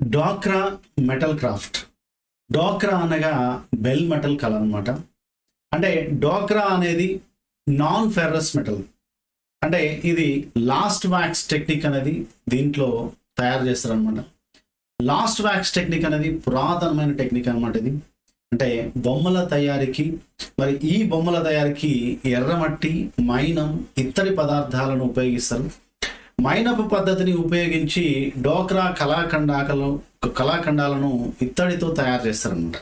డాక్రా metal craft. డోక్రా అనగా bell metal కళ అనమాట అంటే డోక్రా అనేది నాన్ ఫెర్రస్ మెటల్. అంటే ఇది లాస్ట్ వ్యాక్స్ టెక్నిక్ అనేది దీంట్లో తయారు చేస్తారనమాట లాస్ట్ వ్యాక్స్ టెక్నిక్ అనేది పురాతనమైన టెక్నిక్ అనమాట ఇది. అంటే బొమ్మల తయారీకి మరి ఈ బొమ్మల తయారీకి ఎర్రమట్టి మైనం ఇత్తడి పదార్థాలను ఉపయోగిస్తారు. మైనపు పద్ధతిని ఉపయోగించి డోక్రా కళాఖండాకలు కళాఖండాలను ఇత్తడితో తయారు చేస్తారనమాట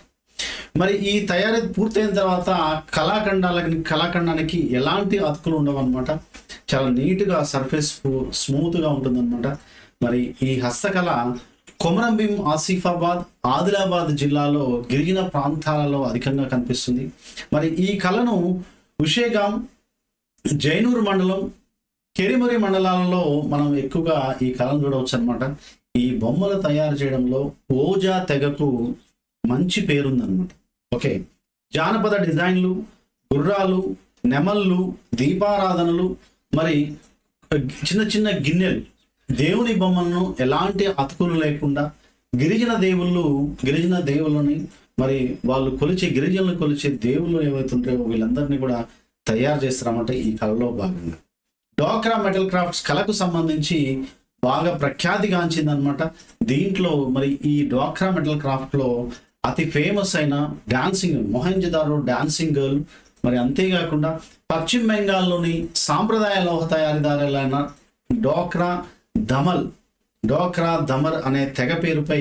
మరి ఈ తయారీ పూర్తయిన తర్వాత కళాఖండాలకి కళాఖండానికి ఎలాంటి అతుకులు ఉండవన్నమాట? చాలా నీట్గా సర్ఫేస్ స్మూత్గా ఉంటుందన్నమాట. మరి ఈ హస్తకళ కొమరంభీం ఆసిఫాబాద్ ఆదిలాబాద్ జిల్లాలో గిరిజన ప్రాంతాలలో అధికంగా కనిపిస్తుంది. మరి ఈ కళను ఉషేగాం జైనూర్ మండలం కెరిమరి మండలాలలో మనం ఎక్కువగా ఈ కళను చూడవచ్చు అనమాట ఈ బొమ్మలు తయారు చేయడంలో ఓజా తెగకు మంచి పేరుందనమాట ఓకే. జానపద డిజైన్లు గుర్రాలు నెమళ్ళు దీపారాధనలు మరి చిన్న చిన్న గిన్నెలు. దేవుని బొమ్మలను ఎలాంటి అతుకులు లేకుండా గిరిజన దేవుళ్ళు గిరిజన దేవుళ్ళని మరి వాళ్ళు కొలిచే గిరిజనులు కొలిచే దేవుళ్ళు ఏవైతుంటాయో వీళ్ళందరినీ కూడా తయారు చేస్తారన్నమాట ఈ కళలో భాగంగా. డోక్రా మెటల్ క్రాఫ్ట్స్ కళకు సంబంధించి బాగా ప్రఖ్యాతిగాంచిందనమాట దీంట్లో మరి ఈ డోక్రా మెటల్ క్రాఫ్ట్లో అతి ఫేమస్ అయిన డాన్సింగ్ మొహంజదారు డాన్సింగ్ గర్ల్. మరి అంతేకాకుండా పశ్చిమ బెంగాల్లోని సాంప్రదాయ లోహ తయారీదారులైన డోక్రా ధమల్ డోక్రా ధమర్ అనే తెగ పేరుపై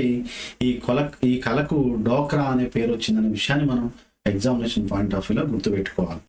ఈ కొల ఈ కళకు డోక్రా అనే పేరు వచ్చిందనే విషయాన్ని మనం ఎగ్జామినేషన్ పాయింట్ ఆఫ్ వ్యూలో గుర్తుపెట్టుకోవాలి.